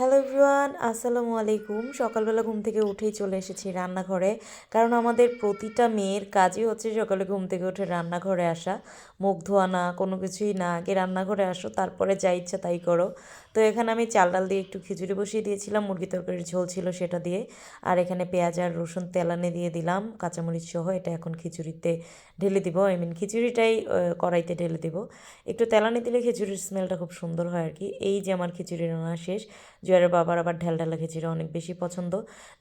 Hello everyone, আসসালামু আলাইকুম। সকালবেলা ঘুম থেকে উঠেই চলে এসেছি রান্নাঘরে। কারণ আমাদের প্রতিটা মেয়ের কাজই হচ্ছে সকালে ঘুম থেকে উঠে রান্নাঘরে আসা। মুখ ধোয়া না, কোনো কিছুই না, আগে রান্নাঘরে আসো, তারপরে যা ইচ্ছা তাই করো। তো এখানে আমি চাল ডাল দিয়ে একটু খিচুড়ি বসিয়ে দিয়েছিলাম, মুরগি তরকারির ঝোল ছিল সেটা দিয়ে। আর এখানে পেঁয়াজ আর রসুন তেলানে দিয়ে দিলাম, কাঁচামরিচ সহ, এটা এখন খিচুড়িতে ঢেলে দিব। আই মিন খিচুড়িটাই কড়াইতে ঢেলে দিব। একটু তেলানি দিলে খিচুড়ির স্মেলটা খুব সুন্দর হয় আর কি এই যে আমার খিচুড়ি রান্না শেষ জুয়ারের বাবার আবার ঢেল ঢালা খিচুড়ি অনেক বেশি পছন্দ।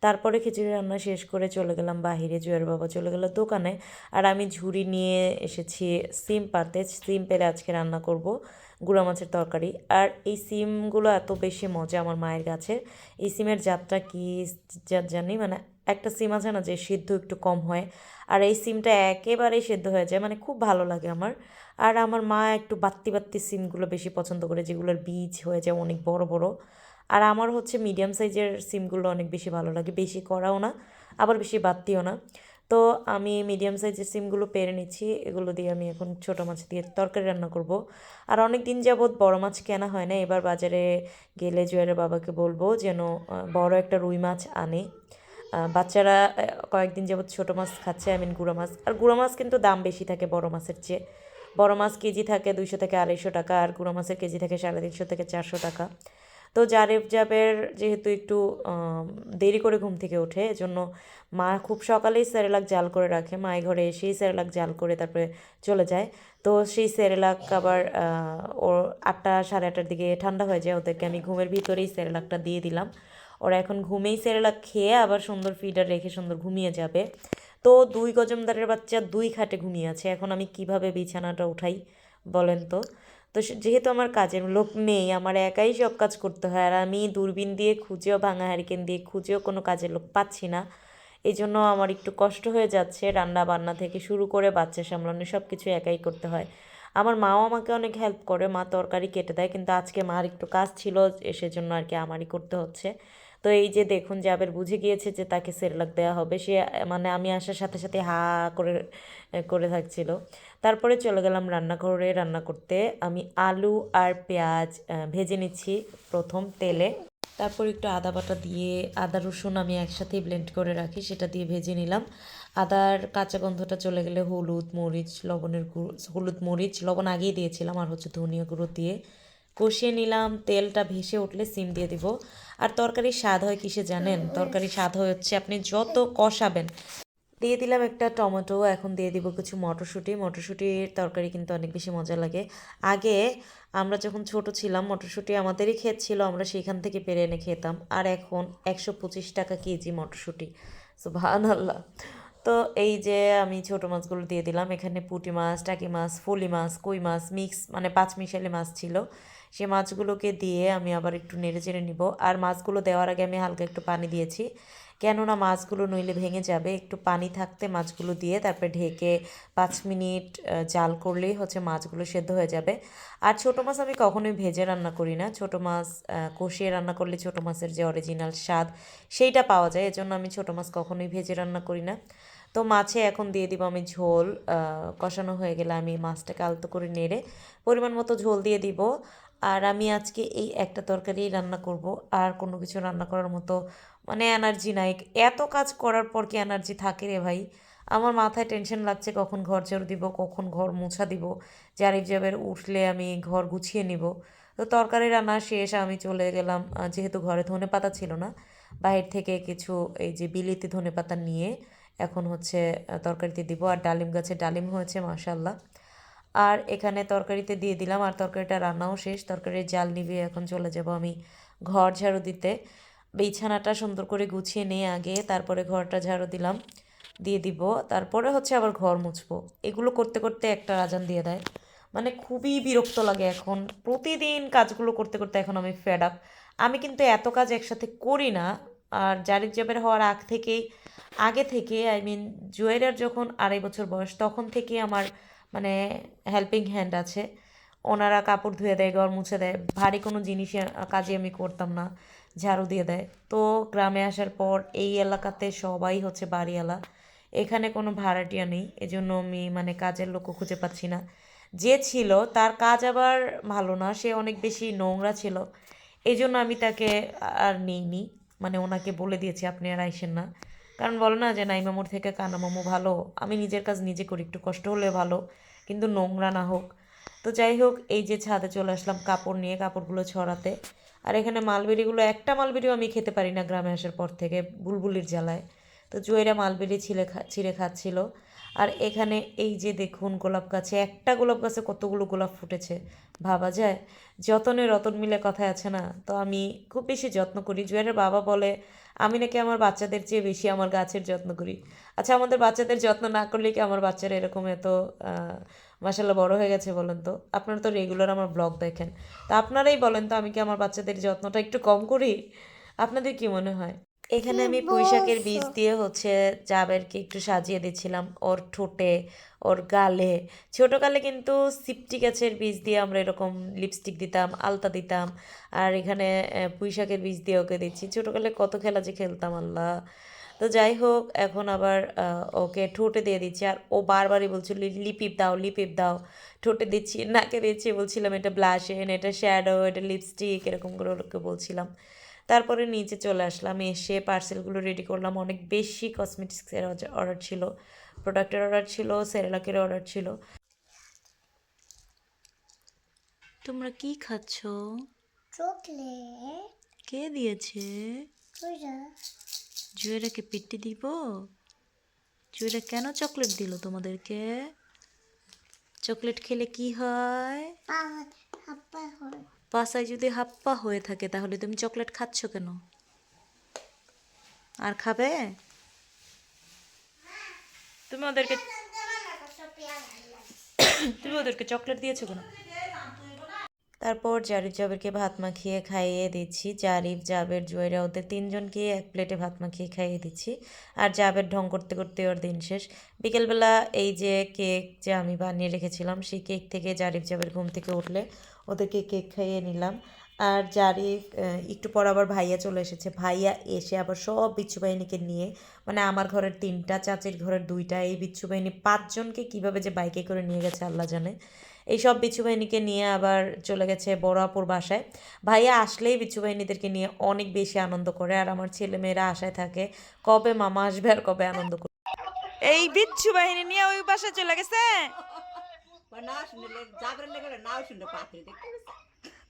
তারপরে খিচুড়ি রান্না শেষ করে চলে গেলাম বাহিরে জুয়ারের বাবা চলে গেল দোকানে। আর আমি ঝুড়ি নিয়ে এসেছি, সিম পাতে, সিম পেলে আজকে রান্না করব। গুঁড়া মাছের তরকারি। আর এই সিমগুলো এত বেশি মজা আমার মায়ের গাছের। এই সিমের জাতটা কি জানি মানে একটা সিম আছে না যে সিদ্ধ একটু কম হয়। আর এই সিমটা একেবারেই সেদ্ধ হয়ে যায় মানে খুব ভালো লাগে আমার। আর আমার মা একটু বাত্তি বাত্তি সিমগুলো বেশি পছন্দ করে, যেগুলোর বীজ হয়ে যায় অনেক বড় বড়। আর আমার হচ্ছে মিডিয়াম সাইজের সিমগুলো অনেক বেশি ভালো লাগে, বেশি করাও না, আবার বেশি বাত্তিও না। তো আমি মিডিয়াম সাইজের সিমগুলো পেরে নিচ্ছি। এগুলো দিয়ে আমি এখন ছোটো মাছ দিয়ে তরকারি রান্না করব। আর অনেক দিন যাবৎ বড় মাছ কেনা হয় না। এবার বাজারে গেলে জুয়ারের বাবাকে বলব যেন বড় একটা রুই মাছ আনে। বাচ্চারা কয়েকদিন যাবৎ ছোটো মাছ খাচ্ছে আই মিন গুঁড়ো মাছ। আর গুঁড়ো মাছ কিন্তু দাম বেশি থাকে বড় মাছের চেয়ে। বড় মাছ কেজি থাকে দুইশো থেকে আড়াইশো টাকা, আর গুঁড়ো মাছের কেজি থাকে সাড়ে তিনশো থেকে চারশো টাকা। তো জারেব জাবের যেহেতু একটু দেরি করে ঘুম থেকে ওঠে, এজন্য মা খুব সকালেই সেরেলাক জাল করে রাখে। মায়ের ঘরে এসেই সেরেলাক জাল করে তারপরে চলে যায়। তো সেই সেরেলাক আবার ওর আটটা সাড়ে আটটার দিকে ঠান্ডা হয়ে যায়, ওদেরকে আমি ঘুমের ভিতরেই সেরেলাকটা দিয়ে দিলাম। ওরা এখন ঘুমেই সেরেলাক খেয়ে আবার সুন্দর ফিডার রেখে সুন্দর ঘুমিয়ে যাবে। তো দুই গজমদারের বাচ্চা দুই খাটে ঘুমিয়ে আছে। এখন আমি কীভাবে বিছানাটা উঠাই বলেন তো? তো যেহেতু আমার কাজের লোক নেই, আমার একাই সব কাজ করতে হয়। আর আমি দূরবীন দিয়ে খুঁজেও, ভাঙা হারিকেন দিয়ে খুঁজেও কোনো কাজের লোক পাচ্ছি না। এই জন্য আমার একটু কষ্ট হয়ে যাচ্ছে রান্না বান্না থেকে শুরু করে বাচ্চা সামলানো সব কিছু একাই করতে হয়। আমার মাও আমাকে অনেক হেল্প করে, মা তরকারি কেটে দেয়, কিন্তু আজকে মার একটু কাজ ছিল সেজন্য আর কি আমারই করতে হচ্ছে। তো এই যে দেখুন জাবের বুঝে গিয়েছে যে তাকে সেরেলাক দেওয়া হবে, সে মানে আমি আসার সাথে সাথে হা করে করে থাকছিল। তারপরে চলে গেলাম রান্নাঘরে, রান্না করতে। আমি আলু আর পেঁয়াজ ভেজে নিচ্ছি প্রথম তেলে। তারপর একটু আদা বাটা দিয়ে, আদা রসুন আমি একসাথেই ব্লেন্ড করে রাখি, সেটা দিয়ে ভেজে নিলাম। আদার কাঁচা গন্ধটা চলে গেলে হলুদ, মরিচ, লবণের গুঁড়ো, হলুদ, মরিচ, লবণ আগেই দিয়েছিলাম, আর হচ্ছে ধনিয়া গুঁড়ো দিয়ে। কষিয়ে নিলাম, তেলটা ভেসে উঠলে সিম দিয়ে দিব। আর তরকারির স্বাদ হয় কিসে জানেন? তরকারির স্বাদ হয় হচ্ছে আপনি যত কষাবেন। দিয়ে দিলাম একটা টমেটো, এখন দিয়ে দিব কিছু মটরশুঁটি। মটরশুঁটির তরকারি কিন্তু অনেক বেশি মজা লাগে। আগে আমরা যখন ছোট ছিলাম, মটরশুঁটি আমাদেরই ক্ষেত ছিল, আমরা সেখান থেকে পেরে এনে খেতাম। আর এখন একশো পঁচিশ টাকা কেজি মটরশুঁটি। সুবহান আল্লাহ তো এই যে আমি ছোট মাছগুলো দিয়ে দিলাম। এখানে পুঁটি মাছ, টাকি মাছ, ফলি মাছ, কই মাছ, মিক্স মানে পাঁচ মিশালি মাছ ছিল। সে মাছগুলোকে দিয়ে আমি আবার একটু নেড়ে চেড়ে নিব। আর মাছগুলো দেওয়ার আগে আমি হালকা একটু পানি দিয়েছি। কেননা মাছগুলো নইলে ভেঙে যাবে। একটু পানি থাকতে মাছগুলো দিয়ে তারপরে ঢেকে পাঁচ মিনিট জাল করলেই হচ্ছে মাছগুলো সেদ্ধ হয়ে যাবে। আর ছোটো মাছ আমি কখনোই ভেজে রান্না করি না। ছোটো মাছ কষিয়ে রান্না করলে ছোটো মাছের যে অরিজিনাল স্বাদ, সেইটা পাওয়া যায়। এজন্য আমি ছোটো মাছ কখনোই ভেজে রান্না করি না। তো মাছে এখন দিয়ে দিব আমি ঝোল কষানো হয়ে গেলে আমি মাছটাকে আলতো করে নেড়ে পরিমাণ মতো ঝোল দিয়ে দিব। আর আমি আজকে এই একটা তরকারি রান্না করব। আর কোনো কিছু রান্না করার মতো মানে এনার্জি নাই। এত কাজ করার পর কি এনার্জি থাকে রে ভাই? আমার মাথায় টেনশন লাগছে কখন ঘর ঝাড়ু দিব, কখন ঘর মোছা দিব। জারিফ জাবের উঠলে আমি ঘর গুছিয়ে নিব। তো তরকারি রান্না শেষ, আমি চলে গেলাম যেহেতু ঘরে ধনে পাতা ছিল না, বাইরে থেকে কিছু এই যে বিলিতি ধনে পাতা নিয়ে এখন হচ্ছে তরকারিতে দিব। আর ডালিম গাছে ডালিম হয়েছে মাশাল্লাহ আর এখানে তরকারিতে দিয়ে দিলাম। আর তরকারিটা রান্নাও শেষ। তরকারির জাল নিভিয়ে এখন চলে যাব আমি ঘর ঝাড়ু দিতে। বিছানাটা সুন্দর করে গুছিয়ে নিয়ে আগে তারপরে ঘরটা ঝাড়ু দিলাম, দিয়ে দিব। তারপরে হচ্ছে আবার ঘর মুছবো। এগুলো করতে করতে একটা আজান দিয়ে দেয়। মানে খুবই বিরক্ত লাগে এখন। প্রতিদিন কাজগুলো করতে করতে এখন আমি ফেড আপ আমি কিন্তু এত কাজ একসাথে করি না। আর জারিক জবের হওয়ার আগ থেকেই, আগে থেকে আই মিন জুয়েলের যখন আড়াই বছর বয়স, তখন থেকে আমার মানে হেল্পিং হ্যান্ড আছে। ওনারা কাপড় ধুয়ে দেয়, ঘর মুছে দেয়। ভারী কোনো জিনিস কাজে আমি করতাম না, ঝাড়ু দিয়ে দেয়। তো গ্রামে আসার পর এই এলাকাতে সবাই হচ্ছে বাড়িওয়ালা। এখানে কোনো ভাড়াটিয়া নেই, এজন্য আমি মানে কাজের লোকও খুঁজে পাচ্ছি না। যে ছিল, তার কাজ আবার ভালো না, সে অনেক বেশি নোংরা ছিল। এই জন্য আমি তাকে আর নিইনি। মানে ওনাকে বলে দিয়েছি, আপনি আর আইসেন না। কারণ বলো না যে নাই মামুর থেকে কানা মামু ভালো। আমি নিজের কাজ নিজে করি, একটু কষ্ট হলে ভালো, কিন্তু নোংরা না হোক। তো যাই হোক, এই যে ছাদে চলে আসলাম কাপড় নিয়ে, কাপড়গুলো ছড়াতে। আর এখানে মালবেরিগুলো, একটা মালবেরিও আমি খেতে পারি না গ্রামে আসার পর থেকে, বুলবুলির জ্বালায়। তো জুয়েরা মালবেরি ছিঁড়ে খা, ছিঁড়ে খাচ্ছিল। আর এখানে এই যে দেখুন গোলাপ গাছে, একটা গোলাপ গাছে কতগুলো গোলাপ ফুটেছে, ভাবা যায়? যতনে রতন মিলে কথায় আছে না? তো আমি খুব বেশি যত্ন করি। জুয়েরের বাবা বলে, আমি নাকি আমার বাচ্চাদের চেয়ে বেশি আমার গাছের যত্ন করি। আচ্ছা আমাদের বাচ্চাদের যত্ন না করলে কি আমার বাচ্চারা এরকম এত মাসাল্লাহ বড় হয়ে গেছে বলেন তো? আপনারা তো রেগুলার আমার ব্লগ দেখেন। তা আপনারাই বলেন তো, আমি কি আমার বাচ্চাদের যত্নটা একটু কম করি? আপনাদের কি মনে হয়? এখানে আমি পুঁইশাকের বীজ দিয়ে হচ্ছে জাবেরকে একটু সাজিয়ে দিচ্ছিলাম ওর ঠোঁটে ওর গালে। ছোটোকালে কিন্তু সিপটি গাছের বীজ দিয়ে আমরা এরকম লিপস্টিক দিতাম আলতা দিতাম। আর এখানে পুঁইশাকের বীজ দিয়ে ওকে দিচ্ছি। ছোটোকালে কত খেলা যে খেলতাম আল্লাহ। তো যাই হোক এখন আবার আহ, ওকে ঠোঁটে দিয়ে দিচ্ছি। আর ও বারবারই বলছিল লিপিপ দাও লিপিপ দাও। ঠোঁটে দিচ্ছি নাকে দিচ্ছি বলছিলাম এটা ব্লাশেন এটা শ্যাডো এটা লিপস্টিক এরকম করে ওকে বলছিলাম। তারপরে নিচে চলে আসলাম এসে পার্সেলগুলো রেডি করলাম। অনেক বেশি কসমেটিক্সের অর্ডার ছিল। প্রোডাক্টের অর্ডার ছিল সেরেলাকের অর্ডার ছিল। তোমরা কি খাচ্ছ? চকলেট। কে দিয়েছে? জুয়েরাকে পিটি দিব? জুয়েরা কেন চকলেট দিল তোমাদেরকে? চকলেট খেলে কি হয়। পাশায় যদি হাপ্পা হয়ে থাকে, তাহলে তুমি চকলেট খাচ্ছ কেন? আর খাবে? তুমি ওদেরকে তুমি ওদেরকে চকলেট দিয়েছ কেন? তারপর জারিফ জাবেরকে ভাত মাখিয়ে খাইয়ে দিচ্ছি। জারিফ, জাবের জুয়েরা, ওদের তিনজনকে এক প্লেটে ভাত মাখিয়ে খাইয়ে দিচ্ছি। আর জাবের ঢং করতে করতে ওর দিন শেষ। বিকেলবেলা এই যে কেক যে আমি বানিয়ে রেখেছিলাম, সেই কেক থেকে জারিফ জাবের ঘুম থেকে উঠলে ওদেরকে কেক খাইয়ে নিলাম। আর জারিফ একটু পর আবার ভাইয়া চলে এসেছে। ভাইয়া এসে আবার সব বিচ্ছু বাহিনীকে নিয়ে মানে আমার ঘরের তিনটা, চাচির ঘরের দুইটা, এই বিচ্ছু বাহিনী পাঁচজনকে কীভাবে যে বাইকে করে নিয়ে গেছে আল্লাহ জানে। এই সব বিচ্ছু বাহিনীকে নিয়ে আবার চলে গেছে বড় আপুর বাসায়। ভাইয়া আসলেই বিচ্ছু বাহিনীদেরকে নিয়ে অনেক বেশি আনন্দ করে, আর আমার ছেলে মেয়েরা আশায় থাকে কবে মামা আসবে আর কবে আনন্দ করবে। এই বিচ্ছু বাহিনী নিয়ে ওই বাসায় চলে গেছে।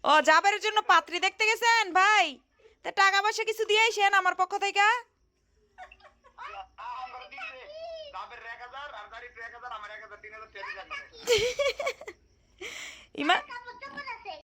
ও জাবের জন্য পাত্রী দেখতে গেছেন? ভাই তা টাকা পয়সা কিছু দিয়ে আইসেন আমার পক্ষ থেকে? ইমা